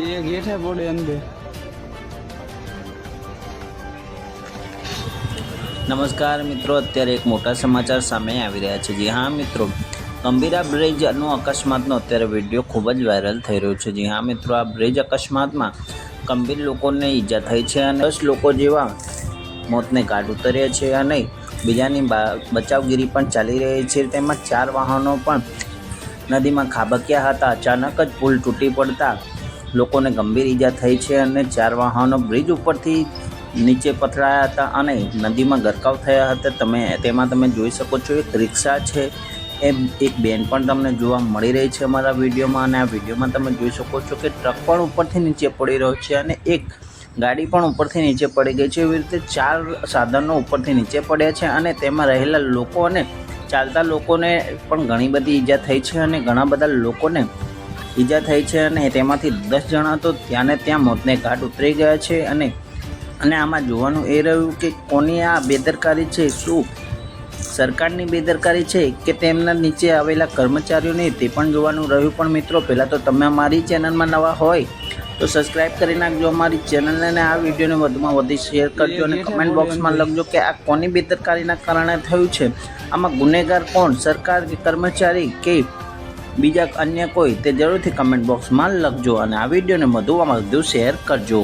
ये गेट है बड़े अंदर નમસ્કાર મિત્રો અત્યારે એક મોટા સમાચાર સામે આવી રહ્યા છે જી હા મિત્રો ગંભીરા બ્રિજનો અકસ્માતનો અત્યારે વિડીયો ખૂબ જ વાયરલ થઈ રહ્યો છે જી હા મિત્રો આ બ્રિજ અકસ્માતમાં ગંભીર લોકોને ઈજા થઈ છે અને દસ લોકો જેવા મોતને ઘાટ ઉતર્યા છે અને બીજાની બા- બચાવગીરી પણ ચાલી રહી છે તેમાં ચાર વાહનો પણ નદીમાં ખાબક્યા હતા. અચાનક જ પુલ તૂટી પડતા લોકોને ગંભીર ઈજા થઈ છે અને ચાર વાહનો બ્રિજ ઉપરથી નીચે પથરાયા હતા અને નદીમાં ગરકાવ થયા હતા. તમે તેમાં તમે જોઈ શકો છો એક રિક્ષા છે. એ એક બેન પણ તમને જોવા મળી રહી છે અમારા વિડીયોમાં અને આ વિડીયોમાં તમે જોઈ શકો છો કે ટ્રક પણ ઉપરથી નીચે પડી રહ્યો છે અને એક ગાડી પણ ઉપરથી નીચે પડી ગઈ છે. એવી રીતે ચાર સાધનો ઉપરથી નીચે પડ્યા છે અને તેમાં રહેલા લોકો અને ચાલતા લોકોને પણ ઘણી બધી ઈજા થઈ છે અને ઘણા બધા લોકોને ઈજા થઈ છે અને તેમાંથી દસ જણા તો ત્યાં ને ત્યાં મોતને ઘાટ ઉતરી ગયા છે અને અને આમાં જોવાનું એ રહ્યું કે કોની આ બેદરકારી છે, શું સરકારની બેદરકારી છે કે તેમના નીચે આવેલા કર્મચારીઓને તે પણ જોવાનું રહ્યું. પણ મિત્રો, પહેલાં તો તમે અમારી ચેનલમાં નવા હોય તો સબસ્ક્રાઇબ કરી નાખજો અમારી ચેનલને અને આ વિડીયોને વધુમાં વધુ શેર કરજો અને કમેન્ટ બોક્સમાં લખજો કે આ કોની બેદરકારીના કારણે થયું છે. આમાં ગુનેગાર કોણ, સરકાર કે કર્મચારી કે બીજા અન્ય કોઈ તે જરૂરથી કમેન્ટ બોક્સમાં લખજો અને આ વિડીયોને વધુમાં વધુ શેર કરજો.